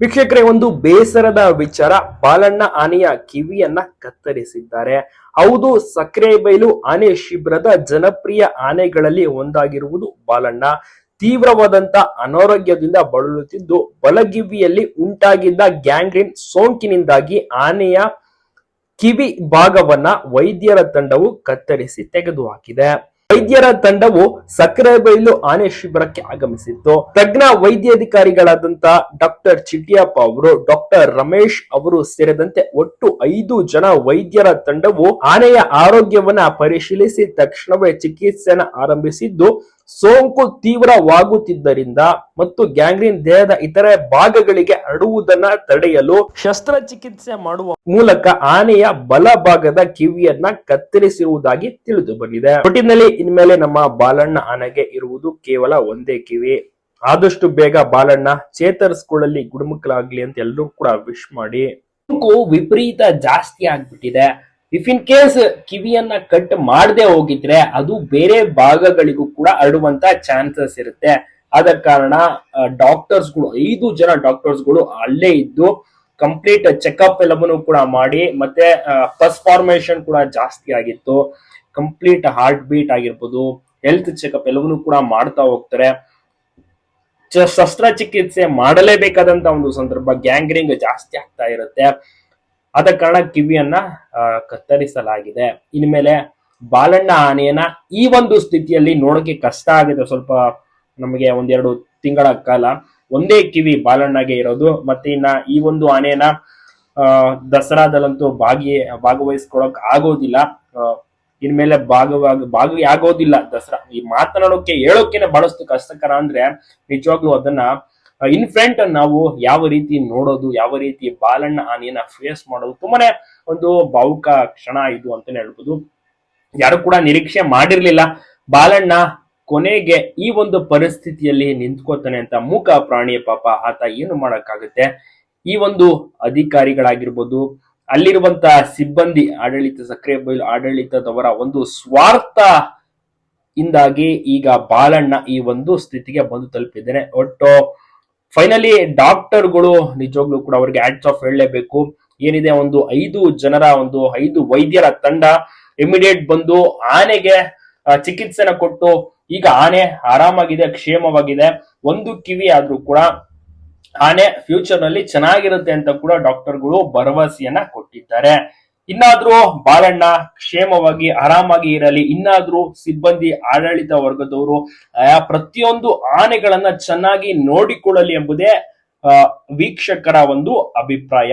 ವೀಕ್ಷಕರೇ, ಒಂದು ಬೇಸರದ ವಿಚಾರ. ಬಾಲಣ್ಣ ಆನೆಯ ಕಿವಿಯನ್ನ ಕತ್ತರಿಸಿದ್ದಾರೆ. ಹೌದು, ಸಕ್ಕರೆ ಬೈಲು ಆನೆ ಶಿಬಿರದ ಜನಪ್ರಿಯ ಆನೆಗಳಲ್ಲಿ ಒಂದಾಗಿರುವುದು ಬಾಲಣ್ಣ. ತೀವ್ರವಾದಂತ ಅನಾರೋಗ್ಯದಿಂದ ಬಳಲುತ್ತಿದ್ದು ಬಲಗಿವಿಯಲ್ಲಿ ಉಂಟಾಗಿದ್ದ ಗ್ಯಾಂಗ್ರೀನ್ ಸೋಂಕಿನಿಂದಾಗಿ ಆನೆಯ ಕಿವಿ ಭಾಗವನ್ನ ವೈದ್ಯರ ತಂಡವು ಕತ್ತರಿಸಿ ತೆಗೆದುಹಾಕಿದೆ. ವೈದ್ಯರ ತಂಡವು ಸಕ್ಕರೆಬೈಲು ಆನೆ ಶಿಬಿರಕ್ಕೆ ಆಗಮಿಸಿತ್ತು. ತಜ್ಞ ವೈದ್ಯಾಧಿಕಾರಿಗಳಾದಂತಹ ಡಾಕ್ಟರ್ ಚಿಟ್ಟಿಯಪ್ಪ ಅವರು, ಡಾಕ್ಟರ್ ರಮೇಶ್ ಅವರು ಸೇರಿದಂತೆ ಒಟ್ಟು ಐದು ಜನ ವೈದ್ಯರ ತಂಡವು ಆನೆಯ ಆರೋಗ್ಯವನ್ನ ಪರಿಶೀಲಿಸಿ ತಕ್ಷಣವೇ ಚಿಕಿತ್ಸೆಯನ್ನು ಆರಂಭಿಸಿದ್ದು ಸೋಂಕು ತೀವ್ರವಾಗುತ್ತಿದ್ದರಿಂದ ಮತ್ತು ಗ್ಯಾಂಗ್ರೀನ್ ದೇಹದ ಇತರೆ ಭಾಗಗಳಿಗೆ ಹರಡುವುದನ್ನ ತಡೆಯಲು ಶಸ್ತ್ರಚಿಕಿತ್ಸೆ ಮಾಡುವ ಮೂಲಕ ಆನೆಯ ಬಲಭಾಗದ ಕಿವಿಯನ್ನ ಕತ್ತರಿಸಿರುವುದಾಗಿ ತಿಳಿದು ಬಂದಿದೆ. ಒಟ್ಟಿನಲ್ಲಿ ಇನ್ಮೇಲೆ ನಮ್ಮ ಬಾಲಣ್ಣ ಆನೆಗೆ ಇರುವುದು ಕೇವಲ ಒಂದೇ ಕಿವಿ. ಆದಷ್ಟು ಬೇಗ ಬಾಲಣ್ಣ ಚೇತರಿಸಿಕೊಳ್ಳಲಿ ಗುಣಮುಖಲಾಗ್ಲಿ ಅಂತ ಎಲ್ಲರೂ ಕೂಡ ವಿಶ್ ಮಾಡಿ. ಸೋಂಕು ವಿಪರೀತ ಜಾಸ್ತಿ ಆಗ್ಬಿಟ್ಟಿದೆ. ಇಫ್ ಇನ್ ಕೇಸ್ ಕಿವಿಯನ್ನ ಕಟ್ ಮಾಡದೆ ಹೋಗಿದ್ರೆ ಅದು ಬೇರೆ ಭಾಗಗಳಿಗೂ ಕೂಡ ಹರಡುವಂತ ಚಾನ್ಸಸ್ ಇರುತ್ತೆ. ಆದ ಕಾರಣ ಡಾಕ್ಟರ್ಸ್ಗಳು ಐದು ಜನ ಡಾಕ್ಟರ್ಸ್ಗಳು ಅಲ್ಲೇ ಇದ್ದು ಕಂಪ್ಲೀಟ್ ಚೆಕಪ್ ಎಲ್ಲವನ್ನು ಕೂಡ ಮಾಡಿ, ಮತ್ತೆ ಫಸ್ಟ್ ಫಾರ್ಮೇಶನ್ ಕೂಡ ಜಾಸ್ತಿ ಆಗಿತ್ತು. ಕಂಪ್ಲೀಟ್ ಹಾರ್ಟ್ ಬೀಟ್ ಆಗಿರ್ಬೋದು ಹೆಲ್ತ್ ಚೆಕಪ್ ಎಲ್ಲವನ್ನೂ ಕೂಡ ಮಾಡ್ತಾ ಹೋಗ್ತಾರೆ. ಶಸ್ತ್ರಚಿಕಿತ್ಸೆ ಮಾಡಲೇಬೇಕಾದಂತ ಒಂದು ಸಂದರ್ಭ ಗ್ಯಾಂಗ್ರಿಂಗ್ ಜಾಸ್ತಿ ಆಗ್ತಾ ಇರುತ್ತೆ. ಆದ ಕಾರಣ ಕಿವಿಯನ್ನ ಕತ್ತರಿಸಲಾಗಿದೆ. ಇನ್ಮೇಲೆ ಬಾಲಣ್ಣ ಆನೆಯನ್ನ ಈ ಒಂದು ಸ್ಥಿತಿಯಲ್ಲಿ ನೋಡೋಕೆ ಕಷ್ಟ ಆಗಿದೆ ಸ್ವಲ್ಪ ನಮಗೆ ಒಂದೆರಡು ತಿಂಗಳ ಕಾಲ ಒಂದೇ ಕಿವಿ ಬಾಲಣ್ಣಗೆ ಇರೋದು. ಮತ್ತೆ ಇನ್ನ ಈ ಒಂದು ಆನೆಯನ್ನ ದಸರಾದಲ್ಲಂತೂ ಭಾಗಿ ಭಾಗವಹಿಸ್ಕೊಳಕ್ ಆಗೋದಿಲ್ಲ. ಇನ್ಮೇಲೆ ಭಾಗವಾಗ ಭಾಗಿ ಆಗೋದಿಲ್ಲ ದಸರಾ. ಈ ಮಾತನಾಡೋಕೆ, ಹೇಳೋಕೆನೆ ಬಹಳಷ್ಟು ಕಷ್ಟಕರ ಅಂದ್ರೆ ನಿಜವಾಗ್ಲೂ ಅದನ್ನ ಇನ್ ಫ್ರಂಟ್ ನಾವು ಯಾವ ರೀತಿ ನೋಡೋದು, ಯಾವ ರೀತಿ ಬಾಲಣ್ಣ ಆನೆಯನ್ನ ಫೇಸ್ ಮಾಡೋದು ತುಂಬಾನೇ ಒಂದು ಭಾವುಕ ಕ್ಷಣ ಇದು ಅಂತಾನೆ ಹೇಳ್ಬೋದು. ಯಾರು ಕೂಡ ನಿರೀಕ್ಷೆ ಮಾಡಿರ್ಲಿಲ್ಲ. ಬಾಲಣ್ಣ ಕೊನೆಗೆ ಈ ಒಂದು ಪರಿಸ್ಥಿತಿಯಲ್ಲಿ ನಿಂತ್ಕೋತಾನೆ ಅಂತ ಮೂಕ ಪ್ರಾಣಿಯ ಪಾಪ ಆತ ಏನು ಮಾಡಕ್ಕಾಗುತ್ತೆ? ಈ ಒಂದು ಅಧಿಕಾರಿಗಳಾಗಿರ್ಬೋದು, ಅಲ್ಲಿರುವಂತ ಸಿಬ್ಬಂದಿ ಆಡಳಿತ, ಸಕ್ರಿಯ ಬೈಲು ಆಡಳಿತದವರ ಒಂದು ಸ್ವಾರ್ಥ ಇಂದಾಗಿ ಈಗ ಬಾಲಣ್ಣ ಈ ಒಂದು ಸ್ಥಿತಿಗೆ ಬಂದು ತಲುಪಿದ್ದೇನೆ ಒಟ್ಟು ಫೈನಲಿ ಡಾಕ್ಟರ್ಗಳು ನಿಜವಾಗ್ಲೂ ಕೂಡ ಅವರಿಗೆ ಆಡ್ಸ್ ಆಫ್ ಹೇಳಲೇಬೇಕು. ಏನಿದೆ ಒಂದು ಐದು ಜನರ ಒಂದು ಐದು ವೈದ್ಯರ ತಂಡ ಇಮಿಡಿಯೇಟ್ ಬಂದು ಆನೆಗೆ ಚಿಕಿತ್ಸೆನ ಕೊಟ್ಟು ಈಗ ಆನೆ ಆರಾಮಾಗಿದೆ, ಕ್ಷೇಮವಾಗಿದೆ. ಒಂದು ಕಿವಿ ಆದ್ರೂ ಕೂಡ ಆನೆ ಫ್ಯೂಚರ್ನಲ್ಲಿ ಚೆನ್ನಾಗಿರುತ್ತೆ ಅಂತ ಕೂಡ ಡಾಕ್ಟರ್ಗಳು ಭರವಸೆಯನ್ನ ಕೊಟ್ಟಿದ್ದಾರೆ. ಇನ್ನಾದ್ರೂ ಬಾಳಣ್ಣ ಕ್ಷೇಮವಾಗಿ ಆರಾಮಾಗಿ ಇರಲಿ, ಇನ್ನಾದ್ರೂ ಸಿಬ್ಬಂದಿ ಆಡಳಿತ ವರ್ಗದವರು ಪ್ರತಿಯೊಂದು ಆನೆಗಳನ್ನ ಚೆನ್ನಾಗಿ ನೋಡಿಕೊಳ್ಳಲಿ ಎಂಬುದೇ ವೀಕ್ಷಕರ ಒಂದು ಅಭಿಪ್ರಾಯ.